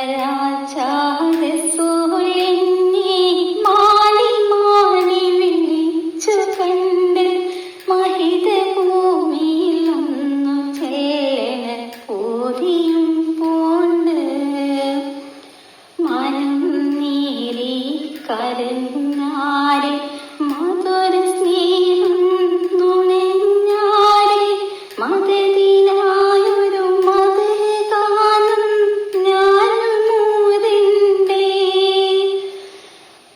ആരാ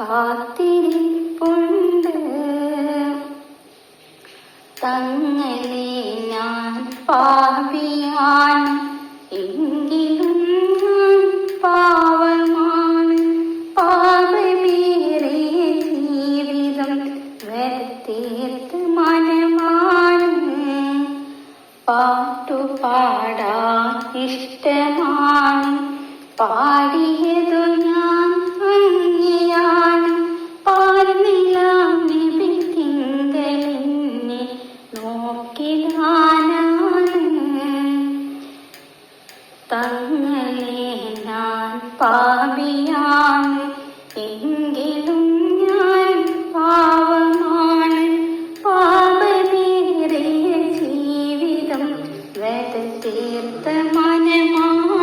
കാത്തിരിപ്പുണ്ട്. തങ്ങളെ ഞാൻ പാപിയാണ്. എങ്കിലും പാവമാണ് പാപമേറിയ ജീവിതം വരത്തീർത്ത മനമാണ്. പാട്ടുപാടാൻ ഇഷ്ടമാണ്. പാടിയതു തങ്ങളെ ഞാൻ പാപിയാണ്. എങ്കിലും ഞാൻ പാവമാണ് പാപമേറിയ ജീവിതം വരത്തീർത്ത മനമാണ്